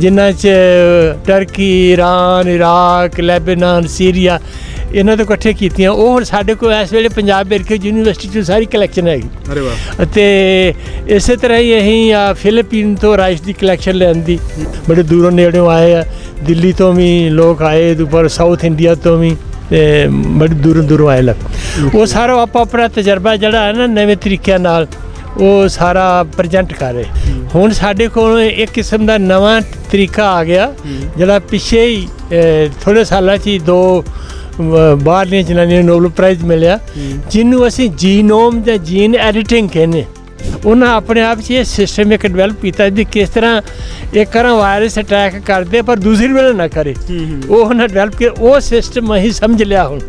ਜਿਨ੍ਹਾਂ 'ਚ Turkey Iran Iraq Lebanon Syria ਇਹਨਾਂ ਤੋਂ ਇਕੱਠੇ ਕੀਤੀਆਂ। ਉਹ ਹੁਣ ਸਾਡੇ ਕੋਲ ਇਸ ਵੇਲੇ ਪੰਜਾਬ ਮੇਡੀਕਲ ਯੂਨੀਵਰਸਿਟੀ 'ਚ ਸਾਰੀ ਕਲੈਕਸ਼ਨ ਹੈਗੀ। ਅਰੇ ਵਾਹ। ਅਤੇ ਇਸੇ ਤਰ੍ਹਾਂ ਹੀ ਅਸੀਂ ਆ ਫਿਲੀਪੀਨ ਤੋਂ ਰਾਈਸ ਦੀ ਕਲੈਕਸ਼ਨ ਲੈਂਦੀ ਬੜੇ ਦੂਰੋਂ ਨੇੜਿਓਂ ਆਏ ਆ। ਦਿੱਲੀ ਤੋਂ ਵੀ ਲੋਕ ਆਏ ਦੁਪਰ ਸਾਊਥ ਇੰਡੀਆ ਤੋਂ ਵੀ ਤੇ ਬੜੇ ਦੂਰੋਂ ਦੂਰੋਂ ਆਏ ਲੋਕ। ਉਹ ਸਾਰਾ ਆਪੋ ਆਪਣਾ ਤਜਰਬਾ ਜਿਹੜਾ ਹੈ ਨਾ ਨਵੇਂ ਤਰੀਕਿਆਂ ਨਾਲ ਉਹ ਸਾਰਾ ਪ੍ਰੈਜ਼ੈਂਟ ਕਰ ਰਹੇ। ਹੁਣ ਸਾਡੇ ਕੋਲ ਇੱਕ ਕਿਸਮ ਦਾ ਨਵਾਂ ਤਰੀਕਾ ਆ ਗਿਆ ਜਿਹੜਾ ਪਿੱਛੇ ਹੀ ਥੋੜੇ ਸਾਲਾਂ 'ਚ ਹੀ ਦੋ ਬਾਹਰਲੀਆਂ ਜਨਾਨੀਆਂ ਨੂੰ ਨੋਬਲ ਪ੍ਰਾਈਜ਼ ਮਿਲਿਆ ਜਿਹਨੂੰ ਅਸੀਂ ਜੀਨੋਮ ਜਾਂ ਜੀਨ ਐਡੀਟਿੰਗ ਕਹਿੰਦੇ ਉਹਨਾਂ ਆਪਣੇ ਆਪ 'ਚ ਇਹ ਸਿਸਟਮ ਇੱਕ ਡਿਵੈਲਪ ਕੀਤਾ ਵੀ ਕਿਸ ਤਰ੍ਹਾਂ ਇੱਕ ਤਰ੍ਹਾਂ ਵਾਇਰਸ ਅਟੈਕ ਕਰਦੇ ਪਰ ਦੂਸਰੀ ਵੇਲੇ ਨਾ ਕਰੇ। ਉਹ ਉਹਨਾਂ ਡਿਵੈਲਪ ਕੇ ਉਹ ਸਿਸਟਮ ਅਸੀਂ ਸਮਝ ਲਿਆ ਹੁਣ।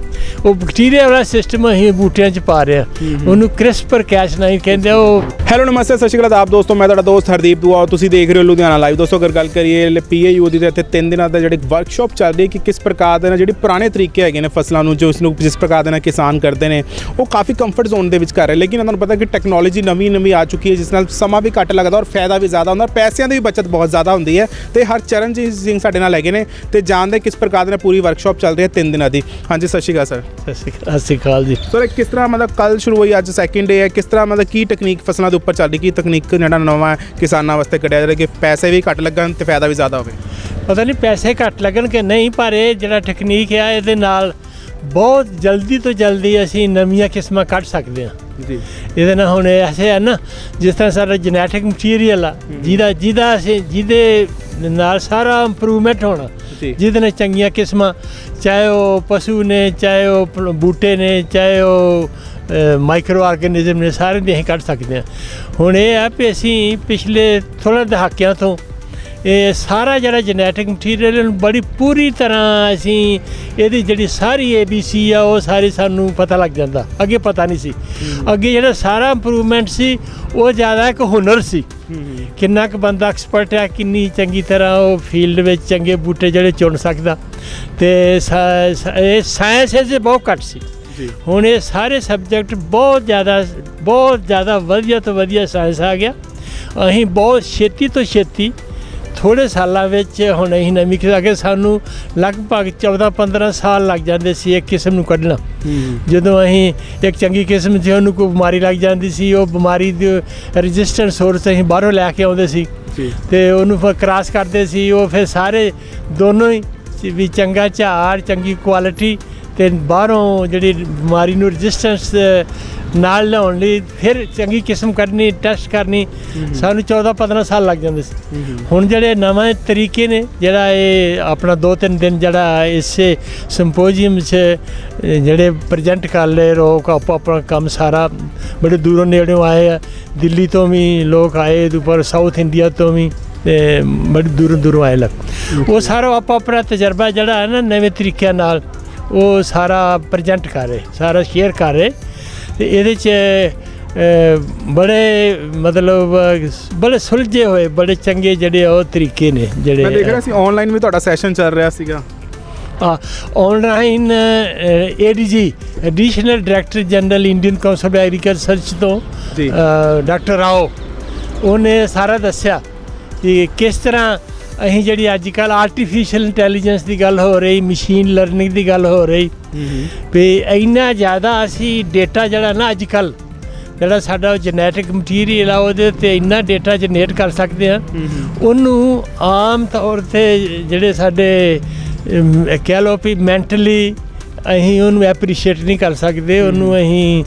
ਉਹ ਬੈਕਟੀਰੀਆ ਵਾਲਾ ਸਿਸਟਮ ਅਸੀਂ ਬੂਟਿਆਂ 'ਚ ਪਾ ਰਹੇ ਉਹਨੂੰ ਕ੍ਰਿਸਪਰ ਕੈਸ ਨਹੀਂ ਕਹਿੰਦੇ ਉਹ ਹੈਲੋ ਨਮਸਤੇ ਸਤਿ ਸ਼੍ਰੀ ਅਕਾਲ ਆਪ ਦੋਸਤੋ ਮੈਂ ਤੁਹਾਡਾ ਦੋਸਤ ਹਰਦੀਪ ਦੁਆ ਤੁਸੀਂ ਦੇਖ ਰਹੇ ਹੋ ਲੁਧਿਆਣਾ ਲਾਈਵ ਦੋਸਤੋ ਅਗਰ ਗੱਲ ਕਰੀਏ ਪੀਏਯੂ ਦੀ ਤੇ ਇੱਥੇ 3 ਦਿਨਾਂ ਦਾ ਜਿਹੜੀ ਵਰਕਸ਼ਾਪ ਚੱਲ ਰਹੀ ਹੈ ਕਿ ਕਿਸ ਪ੍ਰਕਾਰ ਦੇ ਨਾਲ ਜਿਹੜੀ ਪੁਰਾਣੇ ਤਰੀਕੇ ਹੈਗੇ ਨੇ ਫਸਲਾਂ ਨੂੰ ਜੋ ਇਸ ਨੂੰ ਜਿਸ ਪ੍ਰਕਾਰ ਦੇ ਨਾਲ ਕਿਸਾਨ ਕਰਦੇ ਨੇ ਉਹ ਕਾਫੀ ਕੰਫਰਟ ਜ਼ੋਨ ਦੇ ਵਿੱਚ ਕਰ ਰਹੇ ਲੇਕਿਨ ਤੁਹਾਨੂੰ ਪਤਾ ਕਿ ਟੈਕਨੋਲੋਜੀ ਨਵੀਂ ਨਵੀਂ ਆ ਚੁੱਕੀ ਹੈ ਜਿਸ ਨਾਲ ਸਮਾਂ ਵੀ ਘੱਟ ਲੱਗਦਾ ਔਰ ਫਾਇਦਾ ਵੀ ਜ਼ਿਆਦਾ ਹੁੰਦਾ ਔਰ ਪੈਸਿਆਂ ਦੀ ਵੀ ਬਚਤ ਬਹੁਤ ਜ਼ਿਆਦਾ ਹੁੰਦੀ ਹੈ। ਤੇ ਹਰ ਚਰਨਜੀਤ ਸਿੰਘ ਸਾਡੇ ਨਾਲ ਹੈਗੇ ਨੇ ਤੇ ਜਾਣਦੇ ਕਿਸ ਪ੍ਰਕਾਰ ਦੇ ਨਾਲ ਪੂਰੀ ਵਰਕਸ਼ਾਪ ਚੱਲ ਰਹੀ ਹੈ 3 ਦਿਨਾਂ ਦੀ। ਹਾਂਜੀ ਸਤਿ ਸ਼੍ਰੀ ਅਕਾਲ ਸਰ। ਸਤਿ ਸ਼੍ਰੀ ਅਕਾਲ ਸਤਿ ਸ਼੍ਰੀ ਅਕਾਲ ਜੀ। ਸਰ ਕਿਸ ਤਰ੍ਹਾਂ ਮਤਲਬ ਕੱਲ ਸ਼ੁਰੂ ਹੋਈ ਅੱਜ ਸੈਕਿੰਡ ਡੇ ਹੈ ਕਿਸ ਤਰ੍ਹਾਂ ਮਤਲਬ ਕੀ ਟੈਕਨੀਕ ਫਸਲਾਂ ਦੇ ਉੱਪਰ ਚੱਲ ਰਹੀ ਕੀ ਤਕਨੀਕ ਜਿਹੜਾ ਨਵਾਂ ਕਿਸਾਨਾਂ ਵਾਸਤੇ ਕੱਢਿਆ ਜਿਹੜਾ ਕਿ ਪੈਸੇ ਵੀ ਘੱਟ ਲੱਗਣ ਤੇ ਫਾਇਦਾ ਵੀ ਜ਼ਿਆਦਾ ਹੋਵੇ? ਪਤਾ ਨਹੀਂ ਪੈਸੇ ਘੱਟ ਲੱਗਣ ਕਿ ਨਹੀਂ ਪਰ ਇਹ ਜਿਹੜਾ ਟੈਕਨੀਕ ਆ ਇਹਦੇ ਨਾਲ ਬਹੁਤ ਜਲਦੀ ਤੋਂ ਜਲਦੀ ਅਸੀਂ ਨਵੀਆਂ ਕਿਸਮਾਂ ਕੱਢ ਸਕਦੇ ਹਾਂ। ਜੀ। ਇਹਦੇ ਨਾਲ ਹੁਣ ਐਸੇ ਹੈ ਨਾ ਜਿਸ ਤਰ੍ਹਾਂ ਸਾਡਾ ਜੈਨੇਟਿਕ ਮਟੀਰੀਅਲ ਆ ਜਿਹਦਾ ਜਿਹਦਾ ਅਸੀਂ ਜਿਹਦੇ ਨਾਲ ਸਾਰਾ ਇੰਪਰੂਵਮੈਂਟ ਹੋਣਾ। ਜਿਹਦੇ ਨਾਲ ਚੰਗੀਆਂ ਕਿਸਮਾਂ ਚਾਹੇ ਉਹ ਪਸ਼ੂ ਨੇ ਚਾਹੇ ਉਹ ਬੂਟੇ ਨੇ ਚਾਹੇ ਉਹ ਮਾਈਕਰੋ ਆਰਗੇਨਿਜ਼ਮ ਨੇ ਸਾਰੇ ਦੇ ਅਸੀਂ ਕੱਢ ਸਕਦੇ ਹਾਂ। ਹੁਣ ਇਹ ਆ ਵੀ ਅਸੀਂ ਪਿਛਲੇ ਥੋੜ੍ਹੇ ਦਹਾਕਿਆਂ ਤੋਂ ਇਹ ਸਾਰਾ ਜਿਹੜਾ ਜੈਨੇਟਿਕ ਮਟੀਰੀਅਲ ਨੂੰ ਬੜੀ ਪੂਰੀ ਤਰ੍ਹਾਂ ਅਸੀਂ ਇਹਦੀ ਜਿਹੜੀ ਸਾਰੀ ABC ਆ ਉਹ ਸਾਰੀ ਸਾਨੂੰ ਪਤਾ ਲੱਗ ਜਾਂਦਾ। ਅੱਗੇ ਪਤਾ ਨਹੀਂ ਸੀ। ਅੱਗੇ ਜਿਹੜਾ ਸਾਰਾ ਇੰਪਰੂਵਮੈਂਟ ਸੀ ਉਹ ਜ਼ਿਆਦਾ ਇੱਕ ਹੁਨਰ ਸੀ। ਕਿੰਨਾ ਕੁ ਬੰਦਾ ਐਕਸਪਰਟ ਹੈ ਕਿੰਨੀ ਚੰਗੀ ਤਰ੍ਹਾਂ ਉਹ ਫੀਲਡ ਵਿੱਚ ਚੰਗੇ ਬੂਟੇ ਜਿਹੜੇ ਚੁਣ ਸਕਦਾ। ਤੇ ਇਹ ਸਾਇੰਸ ਇਹਦੇ ਬਹੁਤ ਘੱਟ ਸੀ। ਹੁਣ ਇਹ ਸਾਰੇ ਸਬਜੈਕਟ ਬਹੁਤ ਜ਼ਿਆਦਾ ਬਹੁਤ ਜ਼ਿਆਦਾ ਵਧੀਆ ਤੋਂ ਵਧੀਆ ਸਾਇੰਸ ਆ ਗਿਆ। ਅਸੀਂ ਬਹੁਤ ਛੇਤੀ ਤੋਂ ਛੇਤੀ ਥੋੜੇ ਸਾਲਾਂ ਵਿੱਚ ਹੁਣ ਅਸੀਂ ਨਵੀਂ ਕਿਸਮ ਅਗੇ ਸਾਨੂੰ ਲਗਭਗ 14 15 ਸਾਲ ਲੱਗ ਜਾਂਦੇ ਸੀ ਇੱਕ ਕਿਸਮ ਨੂੰ ਕੱਢਣਾ। ਜਦੋਂ ਅਸੀਂ ਇੱਕ ਚੰਗੀ ਕਿਸਮ ਸੀ ਉਹਨੂੰ ਕੋਈ ਬਿਮਾਰੀ ਲੱਗ ਜਾਂਦੀ ਸੀ ਉਹ ਬਿਮਾਰੀ ਦੀ ਰੈਜ਼ਿਸਟੈਂਟ ਸੋਰਸ ਅਸੀਂ ਬਾਹਰੋਂ ਲੈ ਕੇ ਆਉਂਦੇ ਸੀ। ਤੇ ਉਹਨੂੰ ਫਿਰ ਕ੍ਰਾਸ ਕਰਦੇ ਸੀ ਉਹ ਫਿਰ ਸਾਰੇ ਦੋਨੋਂ ਹੀ ਵੀ ਚੰਗਾ ਝਾੜ ਚੰਗੀ ਕੁਆਲਿਟੀ ਤੇ ਬਾਹਰੋਂ ਜਿਹੜੀ ਬਿਮਾਰੀ ਨੂੰ ਰੈਜ਼ਿਸਟੈਂਸ ਨਾਲ ਲਿਆਉਣ ਲਈ ਫਿਰ ਚੰਗੀ ਕਿਸਮ ਕੱਢਣੀ ਟੈਸਟ ਕਰਨੀ ਸਾਨੂੰ 14 15 ਸਾਲ ਲੱਗ ਜਾਂਦੇ ਸੀ। ਹੁਣ ਜਿਹੜੇ ਨਵੇਂ ਤਰੀਕੇ ਨੇ ਜਿਹੜਾ ਇਹ ਆਪਣਾ ਦੋ ਤਿੰਨ ਦਿਨ ਜਿਹੜਾ ਇਸੇ ਸਿੰਪੋਜ਼ੀਅਮ 'ਚ ਜਿਹੜੇ ਪ੍ਰੈਜ਼ੈਂਟ ਕਰ ਲਏ ਲੋਕ ਆਪੋ ਆਪਣਾ ਕੰਮ ਸਾਰਾ ਬੜੇ ਦੂਰੋਂ ਨੇੜਿਓਂ ਆਏ ਆ। ਦਿੱਲੀ ਤੋਂ ਵੀ ਲੋਕ ਆਏ ਦੁਪਰ ਸਾਊਥ ਇੰਡੀਆ ਤੋਂ ਵੀ ਤੇ ਬੜੇ ਦੂਰੋਂ ਦੂਰੋਂ ਆਏ ਲੋਕ। ਉਹ ਸਾਰਾ ਆਪੋ ਆਪਣਾ ਤਜਰਬਾ ਜਿਹੜਾ ਹੈ ਨਾ ਨਵੇਂ ਤਰੀਕਿਆਂ ਨਾਲ ਉਹ ਸਾਰਾ ਪ੍ਰੈਜ਼ੈਂਟ ਕਰ ਰਹੇ ਸਾਰਾ ਸ਼ੇਅਰ ਕਰ ਰਹੇ ਤੇ ਇਹਦੇ 'ਚ ਬੜੇ ਮਤਲਬ ਬੜੇ ਸੁਲਝੇ ਹੋਏ ਬੜੇ ਚੰਗੇ ਜਿਹੜੇ ਉਹ ਤਰੀਕੇ ਨੇ ਜਿਹੜੇ ਮੈਂ ਦੇਖ ਰਿਹਾ ਸੀ ਆਨਲਾਈਨ ਵੀ ਤੁਹਾਡਾ ਸੈਸ਼ਨ ਚੱਲ ਰਿਹਾ ਸੀਗਾ। Online ADG additional director general Indian council of agriculture research ਤੋਂ ਡਾਕਟਰ ਰਾਓ ਉਹਨੇ ਸਾਰਾ ਦੱਸਿਆ ਕਿ ਕਿਸ ਤਰ੍ਹਾਂ ਅਸੀਂ ਜਿਹੜੀ ਅੱਜ ਕੱਲ ਆਰਟੀਫੀਸ਼ੀਅਲ ਇੰਟੈਲੀਜੈਂਸ ਦੀ ਗੱਲ ਹੋ ਰਹੀ ਮਸ਼ੀਨ ਲਰਨਿੰਗ ਦੀ ਗੱਲ ਹੋ ਰਹੀ ਵੀ ਇੰਨਾ ਜ਼ਿਆਦਾ ਅਸੀਂ ਡਾਟਾ ਜਿਹੜਾ ਨਾ ਅੱਜ ਕੱਲ ਜਿਹੜਾ ਸਾਡਾ ਜੈਨੇਟਿਕ ਮਟੀਰੀਅਲ ਆ ਉਹਦੇ ਤੇ ਇੰਨਾ ਡਾਟਾ ਜਨਰੇਟ ਕਰ ਸਕਦੇ ਆ। ਉਹਨੂੰ ਆਮ ਤੌਰ ਤੇ ਜਿਹੜੇ ਸਾਡੇ ਕਹਿ ਲਓ ਵੀ ਮੈਂਟਲੀ ਅਸੀਂ ਉਹਨੂੰ ਐਪਰੀਸ਼ੀਏਟ ਨਹੀਂ ਕਰ ਸਕਦੇ ਉਹਨੂੰ ਅਸੀਂ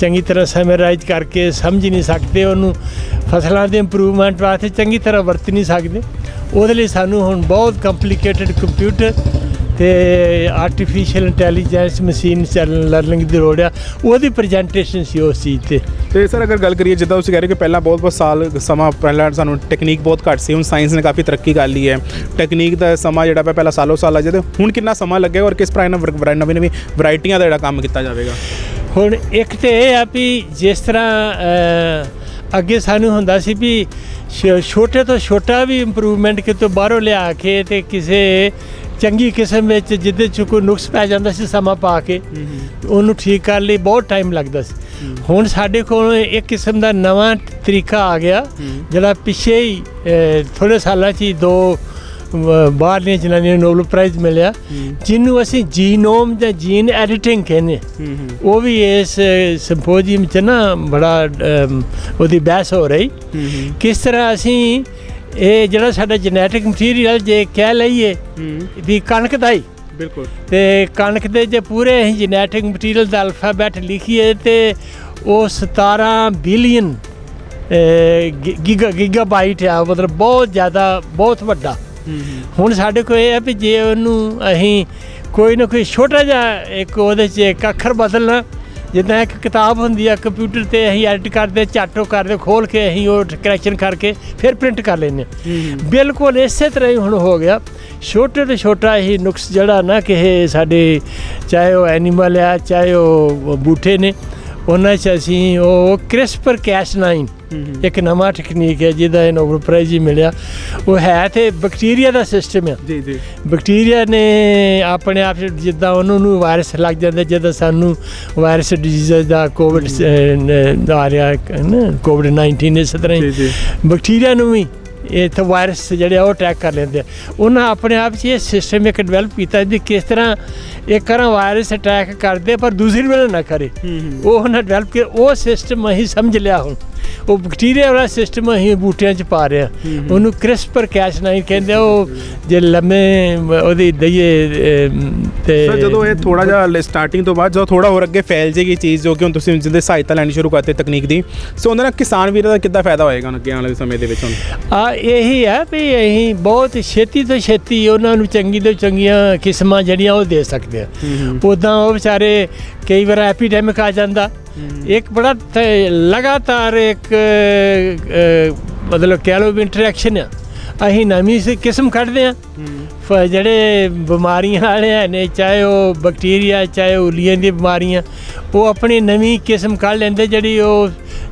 ਚੰਗੀ ਤਰ੍ਹਾਂ ਸਮਰਾਈਜ਼ ਕਰਕੇ ਸਮਝ ਨਹੀਂ ਸਕਦੇ, ਉਹਨੂੰ ਫਸਲਾਂ ਦੇ ਇੰਪਰੂਵਮੈਂਟ ਵਾਸਤੇ ਚੰਗੀ ਤਰ੍ਹਾਂ ਵਰਤ ਨਹੀਂ ਸਕਦੇ। ਉਹਦੇ ਲਈ ਸਾਨੂੰ ਹੁਣ ਬਹੁਤ ਕੰਪਲਿਕੇਟਡ ਕੰਪਿਊਟਰ ਤੇ ਆਰਟੀਫੀਸ਼ੀਅਲ ਇੰਟੈਲੀਜੈਂਸ ਮਸ਼ੀਨ ਲਰਨਿੰਗ ਦੀ ਲੋੜ ਆ। ਉਹਦੀ ਪ੍ਰੈਜੈਂਟੇਸ਼ਨ ਸੀ ਉਸ ਚੀਜ਼ ਤੇ। ਤੇ ਸਰ, ਅਗਰ ਗੱਲ ਕਰੀਏ, ਜਿੱਦਾਂ ਤੁਸੀਂ ਕਹਿ ਰਹੇ ਹੋ ਕਿ ਪਹਿਲਾਂ ਬਹੁਤ ਬਹੁਤ ਸਾਲ ਸਮਾਂ, ਪਹਿਲਾਂ ਸਾਨੂੰ ਟੈਕਨੀਕ ਬਹੁਤ ਘੱਟ ਸੀ, ਹੁਣ ਸਾਇੰਸ ਨੇ ਕਾਫੀ ਤਰੱਕੀ ਕਰ ਲਈ ਹੈ। ਟੈਕਨੀਕ ਦਾ ਸਮਾਂ ਜਿਹੜਾ ਪਿਆ, ਪਹਿਲਾਂ ਸਾਲੋ ਸਾਲ ਆ ਜਿਹਦੇ ਹੁਣ ਕਿੰਨਾ ਸਮਾਂ ਲੱਗੇਗਾ ਔਰ ਕਿਸ ਪ੍ਰਕਾਰ ਨਾਲ ਨਵੀਂ ਨਵੀਂ ਵੈਰਾਈਟੀਆਂ ਦਾ ਜਿਹੜਾ ਕੰਮ ਕੀਤਾ ਜਾਵੇਗਾ? ਹੁਣ ਇੱਕ ਤੇ ਇਹ ਆ ਵੀ ਜਿਸ ਤਰ੍ਹਾਂ ਅੱਗੇ ਸਾਨੂੰ ਹੁੰਦਾ ਸੀ ਵੀ ਛੋਟੇ ਤੋਂ ਛੋਟਾ ਵੀ ਇੰਪਰੂਵਮੈਂਟ ਕਿਤੋਂ ਬਾਹਰੋਂ ਲਿਆ ਕੇ ਤੇ ਕਿਸੇ ਚੰਗੀ ਕਿਸਮ ਵਿੱਚ ਜਿਹਦੇ ਚ ਕੋਈ ਨੁਕਸ ਪੈ ਜਾਂਦਾ ਸੀ ਸਮਾਂ ਪਾ ਕੇ ਉਹਨੂੰ ਠੀਕ ਕਰਨ ਲਈ ਬਹੁਤ ਟਾਈਮ ਲੱਗਦਾ ਸੀ। ਹੁਣ ਸਾਡੇ ਕੋਲ ਇੱਕ ਕਿਸਮ ਦਾ ਨਵਾਂ ਤਰੀਕਾ ਆ ਗਿਆ ਜਿਹੜਾ ਪਿੱਛੇ ਹੀ ਥੋੜੇ ਸਾਲਾਂ 'ਚ ਹੀ ਦੋ ਬਾਹਰਲੀਆਂ ਜਨਾਨੀਆਂ ਨੂੰ ਨੋਬਲ ਪ੍ਰਾਈਜ਼ ਮਿਲਿਆ। ਜਿਹਨੂੰ ਅਸੀਂ ਜੀਨੋਮ ਜਾਂ ਜੀਨ ਐਡੀਟਿੰਗ ਕਹਿੰਦੇ ਉਹ ਵੀ ਇਸ ਸਿੰਪੋਜ਼ੀਅਮ 'ਚ ਨਾ ਬੜਾ ਉਹਦੀ ਬਹਿਸ ਹੋ ਰਹੀ। ਕਿਸ ਤਰ੍ਹਾਂ ਅਸੀਂ ਇਹ ਜਿਹੜਾ ਸਾਡਾ ਜੈਨੇਟਿਕ ਮਟੀਰੀਅਲ ਜੇ ਕਹਿ ਲਈਏ ਵੀ ਕਣਕ ਦਾ ਹੀ। ਬਿਲਕੁਲ। ਤੇ ਕਣਕ ਦੇ ਜੇ ਪੂਰੇ ਅਸੀਂ ਜੈਨੇਟਿਕ ਮਟੀਰੀਅਲ ਦਾ ਅਲਫਾਬੈਟ ਲਿਖੀਏ ਤੇ ਉਹ 17 ਬਿਲੀਅਨ ਗੀਗਾ ਗੀਗਾਬਾਈਟ ਆ। ਮਤਲਬ ਬਹੁਤ ਜ਼ਿਆਦਾ ਬਹੁਤ ਵੱਡਾ। ਹੁਣ ਸਾਡੇ ਕੋਲ ਇਹ ਹੈ ਵੀ ਜੇ ਉਹਨੂੰ ਅਸੀਂ ਕੋਈ ਨਾ ਕੋਈ ਛੋਟਾ ਜਿਹਾ ਇੱਕ ਉਹਦੇ 'ਚ ਇੱਕ ਅੱਖਰ ਬਦਲਣਾ ਜਿੱਦਾਂ ਇੱਕ ਕਿਤਾਬ ਹੁੰਦੀ ਆ ਕੰਪਿਊਟਰ ਤੇ ਅਸੀਂ ਐਡਿਟ ਕਰਦੇ ਝਾਟੋ ਕਰਦੇ ਖੋਲ ਕੇ ਅਸੀਂ ਉਹ ਕਰੈਕਸ਼ਨ ਕਰਕੇ ਫਿਰ ਪ੍ਰਿੰਟ ਕਰ ਲੈਂਦੇ ਬਿਲਕੁਲ ਇਸੇ ਤਰ੍ਹਾਂ ਹੀ ਹੁਣ ਹੋ ਗਿਆ। ਛੋਟੇ ਤੋਂ ਛੋਟਾ ਹੀ ਨੁਕਸ ਜਿਹੜਾ ਨਾ ਕਿ ਇਹ ਸਾਡੇ ਚਾਹੇ ਉਹ ਐਨੀਮਲ ਆ ਚਾਹੇ ਉਹ ਬੂਟੇ ਨੇ ਉਹਨਾਂ 'ਚ ਅਸੀਂ ਉਹ ਕ੍ਰਿਸਪਰ ਕੈਸ9 ਹੂੰ ਇੱਕ ਨਵਾਂ ਟੈਕਨੀਕ ਹੈ ਜਿਹਦਾ ਇਹ ਨੋਬਲ ਪ੍ਰਾਈਜ਼ ਹੀ ਮਿਲਿਆ। ਉਹ ਹੈ ਤੇ ਬੈਕਟੀਰੀਆ ਦਾ ਸਿਸਟਮ ਹੈ ਜੀ ਜੀ। ਬੈਕਟੀਰੀਆ ਨੇ ਆਪਣੇ ਆਪ ਜਿੱਦਾਂ ਉਹਨਾਂ ਨੂੰ ਵਾਇਰਸ ਲੱਗ ਜਾਂਦਾ ਜਦੋਂ ਸਾਨੂੰ ਵਾਇਰਸ ਡਿਜ਼ੀਜ਼ ਦਾ ਕੋਵਿਡ ਆ ਰਿਹਾ ਹੈ ਨਾ ਕੋਵਿਡ 19 ਇਸ ਤਰ੍ਹਾਂ ਹੀ। ਬੈਕਟੀਰੀਆ ਨੂੰ ਵੀ ਇਹ ਤਾਂ ਵਾਇਰਸ ਜਿਹੜੇ ਉਹ ਅਟੈਕ ਕਰ ਲੈਂਦੇ ਉਹਨਾਂ ਆਪਣੇ ਆਪ 'ਚ ਇਹ ਸਿਸਟਮ ਇੱਕ ਡਿਵੈਲਪ ਕੀਤਾ ਵੀ ਕਿਸ ਤਰ੍ਹਾਂ ਇੱਕ ਕਰਾਂ ਵਾਇਰਸ ਅਟੈਕ ਕਰਦੇ ਪਰ ਦੂਸਰੀ ਵੇਲੇ ਨਾ ਕਰੇ। ਉਹ ਉਹਨਾਂ ਡਿਵੈਲਪ ਕਰ ਉਹ ਸਿਸਟਮ ਅਸੀਂ ਸਮਝ ਲਿਆ ਹੁਣ। ਉਹ ਬੈਕਟੀਰੀਆ ਵਾਲਾ ਸਿਸਟਮ ਅਸੀਂ ਬੂਟਿਆਂ 'ਚ ਪਾ ਰਹੇ ਉਹਨੂੰ ਕ੍ਰਿਸਪਰ ਕੈਸ ਨਹੀਂ ਕਹਿੰਦੇ ਉਹ ਜੇ ਲੰਮੇ ਉਹਦੀ ਦਈਏ ਤੇ ਸਰ ਜਦੋਂ ਇਹ ਥੋੜਾ ਜਿਹਾ ਸਟਾਰਟਿੰਗ ਤੋਂ ਬਾਅਦ ਜਦੋਂ ਥੋੜਾ ਹੋਰ ਅੱਗੇ ਫੈਲ ਜੇਗੀ ਚੀਜ਼ ਜੋ ਕਿ ਹੁਣ ਤੁਸੀਂ ਜਿੰਦੇ ਸਹਾਇਤਾ ਲੈਣੀ ਸ਼ੁਰੂ ਕਰਤੇ ਤਕਨੀਕ ਦੀ ਸੋ ਉਹਦੇ ਨਾਲ ਕਿਸਾਨ ਵੀਰਾਂ ਦਾ ਕਿੱਦਾਂ ਫਾਇਦਾ ਹੋਏਗਾ ਅੱਗੇ ਆਉਣ ਵਾਲੇ ਸਮੇਂ ਦੇ ਵਿੱਚ ਹੁਣ? ਆ ਇਹੀ ਹੈ ਵੀ ਅਸੀਂ ਬਹੁਤ ਛੇਤੀ ਤੋਂ ਛੇਤੀ ਉਹਨਾਂ ਨੂੰ ਚੰਗੀ ਤੋਂ ਚੰਗੀਆਂ ਕਿਸਮਾਂ ਜਿਹੜੀਆਂ ਉਹ ਦੇ ਸਕਦੇ ਆ ਉਦਾਂ ਉਹ ਵਿਚਾਰੇ ਕਈ ਵਾਰ ਐਪੀਡੈਮਿਕ ਆ ਜਾਂਦਾ। ਇੱਕ ਬੜਾ ਲਗਾਤਾਰ ਇੱਕ ਮਤਲਬ ਕਹਿ ਲਓ ਵੀ ਇੰਟਰੈਕਸ਼ਨ ਆ। ਅਸੀਂ ਨਵੀਂ ਸੀ ਕਿਸਮ ਕੱਢਦੇ ਆ ਜਿਹੜੇ ਬਿਮਾਰੀਆਂ ਵਾਲੇ ਨੇ ਚਾਹੇ ਉਹ ਬੈਕਟੀਰੀਆ ਚਾਹੇ ਉਹ ਲੀਆਂ ਦੀ ਬਿਮਾਰੀਆਂ ਉਹ ਆਪਣੀ ਨਵੀਂ ਕਿਸਮ ਕੱਢ ਲੈਂਦੇ ਜਿਹੜੀ ਉਹ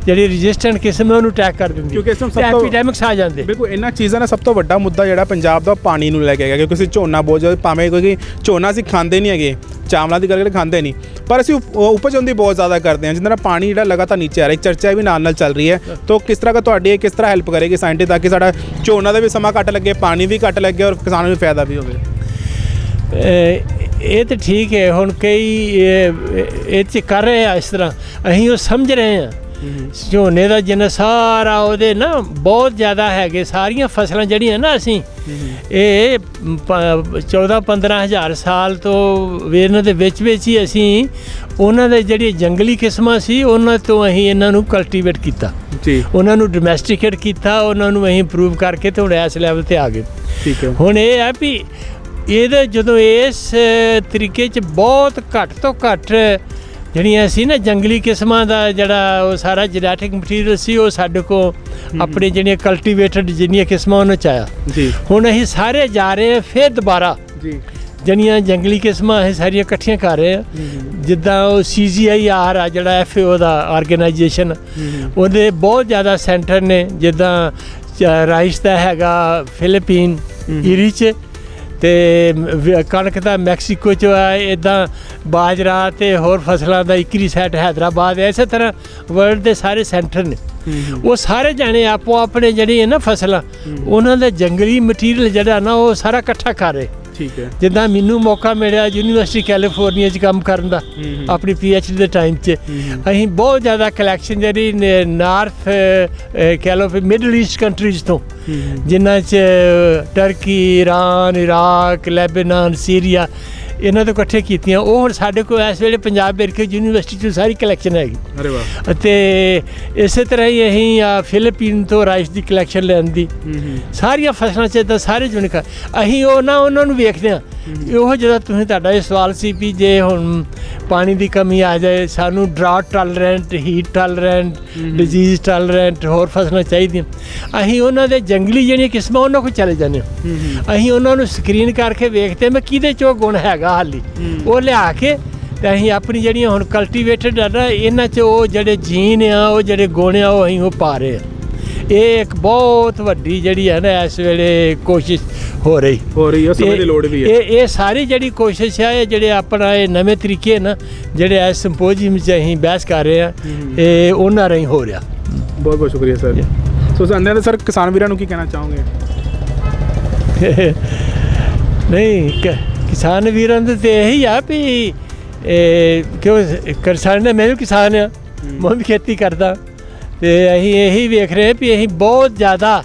ਜਿਹੜੀ ਰੈਜ਼ਿਸਟੈਂਟ ਕਿਸਮ ਹੈ ਉਹਨੂੰ ਅਟੈਕ ਕਰ ਦਿੰਦੀ। ਕਿਉਂਕਿ ਇਸ ਨੂੰ ਸਭ ਤੋਂ- ਐਪੀਡੈਮਿਕਸ ਆ ਜਾਂਦੇ। ਬਿਲਕੁਲ ਇਹਨਾਂ ਚੀਜ਼ਾਂ ਦਾ ਸਭ ਤੋਂ ਵੱਡਾ ਮੁੱਦਾ ਜਿਹੜਾ ਪੰਜਾਬ ਦਾ ਪਾਣੀ ਨੂੰ ਲੈ ਕੇ ਹੈਗਾ ਕਿਉਂਕਿ ਅਸੀਂ ਝੋਨਾ ਬਹੁਤ ਜ਼ਿਆਦਾ ਭਾਵੇਂ ਕਿਉਂਕਿ ਝੋਨਾ ਅਸੀਂ ਖਾਂਦੇ ਨਹੀਂ ਹੈਗੇ ਚਾਵਲਾਂ ਦੀ ਕਰਕੇ ਖਾਂਦੇ ਨਹੀਂ। ਪਰ ਅਸੀਂ ਉਪ- ਉਪਜ ਹੁੰਦੀ ਬਹੁਤ ਜ਼ਿਆਦਾ ਕਰਦੇ ਹਾਂ ਨਾਲ ਪਾਣੀ ਜਿਹੜਾ ਲਗਾਤਾਰ ਨੀਚੇ ਆ ਰਿਹਾ ਚਰਚਾ ਵੀ ਨਾਲ ਨਾਲ ਚੱਲ ਰਹੀ ਹੈ। ਤਾਂ ਕਿਸ ਤਰ੍ਹਾਂ ਦਾ ਤੁਹਾਡੀ ਇਹ ਕਿਸ ਤਰ੍ਹਾਂ ਹੈਲਪ ਕਰੇਗੀ ਸਾਇੰਟਿਸਟ ਤਾਂ ਕਿ ਸਾਡਾ ਝੋਨਾ ਦਾ ਵੀ ਸਮਾਂ ਘੱਟ ਲੱਗੇ ਪਾਣੀ ਵੀ ਘੱਟ ਲੱਗੇ ਔਰ ਕਿਸਾਨਾਂ ਨੂੰ ਵੀ ਫਾਇਦਾ ਵੀ ਹੋਵੇ। ਇਹ ਤਾਂ ਠੀਕ ਹੈ ਹੁਣ ਕਈ ਇਹ ਇਹ 'ਚ ਕਰ ਰਹੇ ਆ ਇਸ ਤਰ੍ਹਾਂ। ਅਸੀਂ ਉਹ ਸਮਝ ਰਹੇ ਆ ਝੋਨੇ ਦਾ ਜਿੰਨਾ ਸਾਰਾ ਉਹਦੇ ਨਾ ਬਹੁਤ ਜ਼ਿਆਦਾ ਹੈਗੇ ਸਾਰੀਆਂ ਫਸਲਾਂ ਜਿਹੜੀਆਂ ਨਾ ਅਸੀਂ ਇਹ 14 15 ਹਜ਼ਾਰ ਸਾਲ ਤੋਂ ਇਹਨਾਂ ਦੇ ਵਿੱਚ ਵਿੱਚ ਹੀ ਅਸੀਂ ਉਹਨਾਂ ਦੇ ਜਿਹੜੀ ਜੰਗਲੀ ਕਿਸਮਾਂ ਸੀ ਉਹਨਾਂ ਤੋਂ ਅਸੀਂ ਇਹਨਾਂ ਨੂੰ ਕਲਟੀਵੇਟ ਕੀਤਾ। ਜੀ। ਉਹਨਾਂ ਨੂੰ ਡੋਮੈਸਟਿਕੇਟ ਕੀਤਾ ਉਹਨਾਂ ਨੂੰ ਅਸੀਂ ਇੰਪਰੂਵ ਕਰਕੇ ਤੇ ਹੁਣ ਇਸ ਲੈਵਲ ਤੇ ਆ ਗਏ। ਠੀਕ ਹੈ। ਹੁਣ ਇਹ ਹੈ ਵੀ ਇਹਦੇ ਜਦੋਂ ਇਸ ਤਰੀਕੇ 'ਚ ਬਹੁਤ ਘੱਟ ਤੋਂ ਘੱਟ ਜਿਹੜੀਆਂ ਸੀ ਨਾ ਜੰਗਲੀ ਕਿਸਮਾਂ ਦਾ ਜਿਹੜਾ ਉਹ ਸਾਰਾ ਜੈਨੇਟਿਕ ਮਟੀਰੀਅਲ ਸੀ ਉਹ ਸਾਡੇ ਕੋ ਆਪਣੇ ਜਿਹੜੀਆਂ ਕਲਟੀਵੇਟਡ ਜਿੰਨੀਆਂ ਕਿਸਮਾਂ ਉਹਨਾਂ ਚ ਆਇਆ ਜੀ। ਹੁਣ ਅਸੀਂ ਸਾਰੇ ਜਾ ਰਹੇ ਹਾਂ ਫਿਰ ਦੁਬਾਰਾ। ਜੀ। ਜਿਹੜੀਆਂ ਜੰਗਲੀ ਕਿਸਮਾਂ ਅਸੀਂ ਸਾਰੀਆਂ ਇਕੱਠੀਆਂ ਕਰ ਰਹੇ ਹਾਂ। ਜਿੱਦਾਂ ਉਹ ਸੀਜੀਆਈਆਰ ਆ ਜਿਹੜਾ ਐਫਏਓ ਦਾ ਆਰਗੇਨਾਈਜੇਸ਼ਨ ਉਹਦੇ ਬਹੁਤ ਜ਼ਿਆਦਾ ਸੈਂਟਰ ਨੇ ਜਿੱਦਾਂ ਰਾਈਸ ਦਾ ਹੈਗਾ ਫਿਲੀਪੀਨ ਈਰੀ ਚ ਤੇ ਕਣਕ ਦਾ ਮੈਕਸੀਕੋ ਚ ਆ ਇਦਾਂ ਬਾਜਰਾ ਤੇ ਹੋਰ ਫਸਲਾਂ ਦਾ ਇਕਰੀ ਸੈਟ ਹੈਦਰਾਬਾਦ ਇਸੇ ਤਰ੍ਹਾਂ ਵਰਲਡ ਦੇ ਸਾਰੇ ਸੈਂਟਰ ਨੇ। ਉਹ ਸਾਰੇ ਜਾਣੇ ਆਪੋ ਆਪਣੇ ਜਿਹੜੇ ਨਾ ਫਸਲਾਂ ਉਹਨਾਂ ਦਾ ਜੰਗਲੀ ਮਟੀਰੀਅਲ ਜਿਹੜਾ ਨਾ ਉਹ ਸਾਰਾ ਇਕੱਠਾ ਕਰ ਰਹੇ। ਠੀਕ ਹੈ। ਜਿੱਦਾਂ ਮੈਨੂੰ ਮੌਕਾ ਮਿਲਿਆ ਯੂਨੀਵਰਸਿਟੀ ਕੈਲੀਫੋਰਨੀਆ 'ਚ ਕੰਮ ਕਰਨ ਦਾ ਆਪਣੀ ਡੀ ਦੇ ਟਾਈਮ 'ਚ। ਅਸੀਂ ਬਹੁਤ ਜ਼ਿਆਦਾ ਕਲੈਕਸ਼ਨ ਜਿਹੜੀ ਨਾਰਥ ਫਿਰ ਮਿਡਲ ਈਸਟ ਕੰਟਰੀਜ਼ ਤੋਂ ਜਿਨ੍ਹਾਂ 'ਚ Turkey Iran Iraq Lebanon Syria ਇਹਨਾਂ ਤੋਂ ਇਕੱਠੇ ਕੀਤੀਆਂ। ਉਹ ਹੁਣ ਸਾਡੇ ਕੋਲ ਇਸ ਵੇਲੇ ਪੰਜਾਬ ਬੇਰਕੇ ਯੂਨੀਵਰਸਿਟੀ 'ਚ ਸਾਰੀ ਕਲੈਕਸ਼ਨ ਹੈਗੀ। ਅਰੇ ਵਾਹ। ਅਤੇ ਇਸੇ ਤਰ੍ਹਾਂ ਹੀ ਅਸੀਂ ਆ, ਫਿਲੀਪੀਨ ਤੋਂ ਰਾਈਸ ਦੀ ਕਲੈਕਸ਼ਨ ਲੈਂਦੀ ਸਾਰੀਆਂ ਫਸਲਾਂ 'ਚ ਤਾਂ ਸਾਰੇ ਜੁਨਕਾ ਅਸੀਂ ਉਹ ਨਾ ਉਹਨਾਂ ਨੂੰ ਵੇਖਦੇ ਆ ਉਹ ਜਿਹੜਾ ਤੁਸੀਂ ਤੁਹਾਡਾ ਇਹ ਸਵਾਲ ਸੀ ਵੀ ਜੇ ਹੁਣ ਪਾਣੀ ਦੀ ਕਮੀ ਆ ਜਾਏ ਸਾਨੂੰ drought tolerant heat tolerant disease tolerant ਹੋਰ ਫਸਲਾਂ ਚਾਹੀਦੀਆਂ। ਅਸੀਂ ਉਹਨਾਂ ਦੇ ਜੰਗਲੀ ਜਿਹੜੀਆਂ ਕਿਸਮਾਂ ਉਹਨਾਂ ਕੋਲ ਚਲੇ ਜਾਂਦੇ ਅਸੀਂ ਉਹਨਾਂ ਨੂੰ ਸਕਰੀਨ ਕਰਕੇ ਵੇਖਦੇ ਮੈਂ ਕਿਹਦੇ 'ਚ ਗੁਣ ਹੈਗਾ। ਹਾਲੀ ਉਹ ਲਿਆ ਕੇ ਤੇ ਅਸੀਂ ਆਪਣੀ ਜਿਹੜੀਆਂ ਹੁਣ ਕਲਟੀਵੇਟਡ ਆ ਨਾ ਇਹਨਾਂ 'ਚ ਉਹ ਜਿਹੜੇ ਜੀਨ ਆ ਉਹ ਜਿਹੜੇ ਗੁਣ ਆ ਉਹ ਅਸੀਂ ਉਹ ਪਾ ਰਹੇ ਆ। ਇਹ ਇੱਕ ਬਹੁਤ ਵੱਡੀ ਜਿਹੜੀ ਹੈ ਨਾ ਇਸ ਵੇਲੇ ਕੋਸ਼ਿਸ਼ ਹੋ ਰਹੀ। ਹੋ ਰਹੀ ਹੈ ਸਮੇਂ ਦੀ ਲੋੜ ਵੀ ਹੈ ਇਹ ਇਹ ਸਾਰੀ ਜਿਹੜੀ ਕੋਸ਼ਿਸ਼ ਹੈ ਇਹ ਜਿਹੜੇ ਆਪਣਾ ਇਹ ਨਵੇਂ ਤਰੀਕੇ ਨਾ ਜਿਹੜੇ ਇਸ ਸਿੰਪੋਜ਼ੀਅਮ 'ਚ ਅਸੀਂ ਬਹਿਸ ਕਰ ਰਹੇ ਆ ਇਹ ਉਹਨਾਂ ਰਾਹੀਂ ਹੋ ਰਿਹਾ। ਬਹੁਤ ਬਹੁਤ ਸ਼ੁਕਰੀਆ ਸਰ। ਸੋ ਸੰਦੇ ਸਰ ਕਿਸਾਨ ਵੀਰਾਂ ਨੂੰ ਕੀ ਕਹਿਣਾ ਚਾਹੋਗੇ? ਨਹੀਂ ਕ- ਕਿਸਾਨ ਵੀਰਾਂ ਦੇ ਤੇ ਇਹੀ ਆ ਵੀ ਇਹ ਕਿਉਂ ਕਿਸਾਨ ਨੇ ਮੈਂ ਵੀ ਕਿਸਾਨ ਆ ਮੈਂ ਵੀ ਖੇਤੀ ਕਰਦਾ। ਤੇ ਅਸੀਂ ਇਹੀ ਵੇਖ ਰਹੇ ਵੀ ਅਸੀਂ ਬਹੁਤ ਜ਼ਿਆਦਾ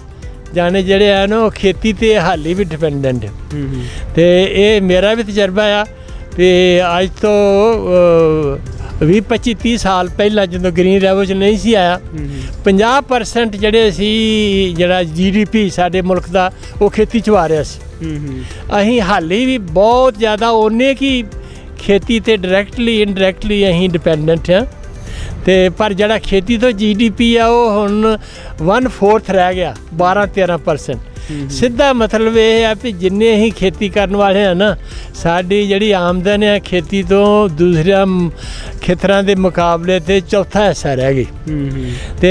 ਜਾਣੇ ਜਿਹੜੇ ਆ ਨਾ ਉਹ ਖੇਤੀ ਤੇ ਹਾਲੀ ਵੀ ਡਿਪੈਂਡੈਂਟ ਤੇ ਇਹ ਮੇਰਾ ਵੀ ਤਜਰਬਾ ਆ ਤੇ ਅੱਜ ਤੋਂ 20 25 30 ਸਾਲ ਪਹਿਲਾਂ ਜਦੋਂ ਗ੍ਰੀਨ ਰੈਵੋਲੂਸ਼ਨ ਨਹੀਂ ਸੀ ਆਇਆ 50% ਜਿਹੜੇ ਸੀ ਜਿਹੜਾ ਜੀਡੀਪੀ ਸਾਡੇ ਮੁਲਕ ਦਾ ਉਹ ਖੇਤੀ ਚ ਆ ਰਿਹਾ ਸੀ ਅਸੀਂ ਹਾਲੇ ਵੀ ਬਹੁਤ ਜ਼ਿਆਦਾ ਉਹਨੇ ਕੀ ਖੇਤੀ ਤੇ ਡਾਇਰੈਕਟਲੀ ਇਨਡਾਇਰੈਕਟਲੀ ਅਸੀਂ ਡਿਪੈਂਡੈਂਟ ਆ ਤੇ ਪਰ ਜਿਹੜਾ ਖੇਤੀ ਤੋਂ ਜੀਡੀਪੀ ਆ ਉਹ ਹੁਣ 1/4 ਰਹਿ ਗਿਆ 12 13% ਸਿੱਧਾ ਮਤਲਬ ਇਹ ਹੈ ਵੀ ਜਿੰਨੇ ਅਸੀਂ ਖੇਤੀ ਕਰਨ ਵਾਲੇ ਆ ਨਾ ਸਾਡੀ ਜਿਹੜੀ ਆਮਦਨ ਹੈ ਖੇਤੀ ਤੋਂ ਦੂਸਰਿਆਂ ਮ- ਖੇਤਰਾਂ ਦੇ ਮੁਕਾਬਲੇ ਤੇ ਚੌਥਾ ਹਿੱਸਾ ਰਹਿ ਗਈ। ਤੇ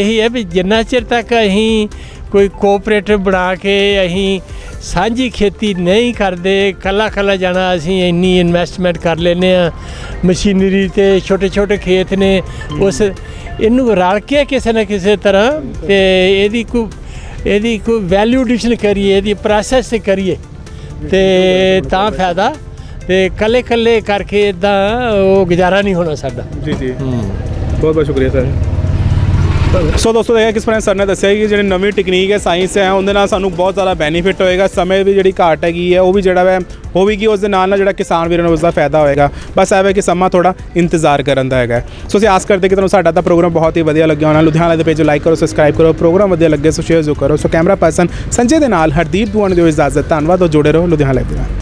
ਇਹੀ ਹੈ ਵੀ ਜਿੰਨਾ ਚਿਰ ਤੱਕ ਅਸੀਂ ਕੋਈ ਕੋਆਪਰੇਟਿਵ ਬਣਾ ਕੇ ਅਸੀਂ ਸਾਂਝੀ ਖੇਤੀ ਨਹੀਂ ਕਰਦੇ ਕੱਲਾ ਕੱਲਾ ਜਾਣਾ ਅਸੀਂ ਇੰਨੀ ਇਨਵੈਸਟਮੈਂਟ ਕਰ ਲੈਨੇ ਆ ਮਸ਼ੀਨਰੀ ਤੇ ਛੋਟੇ ਛੋਟੇ ਖੇਤ ਨੇ ਉਸ ਇਹਨੂੰ ਰਲ ਕੇ ਕਿਸੇ ਨਾ ਕਿਸੇ ਤਰ੍ਹਾਂ ਤੇ ਇਹਦੀ ਕੋਈ ਇਹਦੀ ਕੋਈ ਵੈਲਿਊ ਐਡੀਸ਼ਨ ਕਰੀਏ ਇਹਦੀ ਪ੍ਰੋਸੈਸ ਕਰੀਏ ਤੇ ਤਾਂ ਫਾਇਦਾ। ਤੇ ਕੱਲੇ ਕੱਲੇ ਕਰਕੇ ਇਦਾਂ ਉਹ ਗੁਜ਼ਾਰਾ ਨਹੀਂ ਹੋਣਾ ਸਾਡਾ। ਜੀ ਜੀ। ਬਹੁਤ ਬਹੁਤ ਸ਼ੁਕਰੀਆ ਸਰ। ਸੋ ਦੋਸਤੋ ਦੇਖਿਆ ਕਿਸ ਤਰ੍ਹਾਂ ਸਰ ਨੇ ਦੱਸਿਆ ਕਿ ਜਿਹੜੀ ਨਵੀਂ ਟੈਕਨੀਕ ਹੈ ਸਾਇੰਸ ਹੈ ਉਹਦੇ ਨਾਲ ਸਾਨੂੰ ਬਹੁਤ ਜ਼ਿਆਦਾ ਬੈਨੀਫਿਟ ਹੋਏਗਾ। ਸਮੇਂ ਦੀ ਜਿਹੜੀ ਘਾਟ ਹੈਗੀ ਹੈ ਉਹ ਵੀ ਜਿਹੜਾ ਹੈ ਹੋਵੇਗੀ ਉਸ ਦੇ ਨਾਲ ਨਾਲ ਜਿਹੜਾ ਕਿਸਾਨ ਵੀਰਾਂ ਨੂੰ ਉਸ ਦਾ ਫਾਇਦਾ ਹੋਏਗਾ। ਬਸ ਐਵੇਂ ਕਿ ਸਮਾਂ ਥੋੜਾ ਇੰਤਜ਼ਾਰ ਕਰਨ ਦਾ ਹੈਗਾ। ਸੋ ਅਸੀਂ ਆਸ ਕਰਦੇ ਕਿ ਤੁਹਾਨੂੰ ਸਾਡਾ ਤਾਂ ਪ੍ਰੋਗਰਾਮ ਬਹੁਤ ਹੀ ਵਧੀਆ ਲੱਗਿਆ ਹੋਣਾ। ਲੁਧਿਆਣਾ ਦੇ ਪੇਜ ਲਾਈਕ ਕਰੋ ਸਬਸਕ੍ਰਾਈਬ ਕਰੋ। ਪ੍ਰੋਗਰਾਮ ਵਧੀਆ ਲੱਗੇ ਸੋ ਸ਼ੇਅਰ ਜ਼ਰੂਰ ਕਰੋ। ਸੋ ਕੈਮਰਾ ਪਰਸਨ ਸੰਜੇ ਦੇ ਨਾਲ ਹਰਦੀਪ ਦੁਆਨ ਦਿਓ ਇਜਾਜ਼ਤ। ਧੰਨਵਾਦ ਹੋ ਜੁੜੇ ਰਹੋ ਲੁਧਿਆਣਾ ਦੇ ਨਾਲ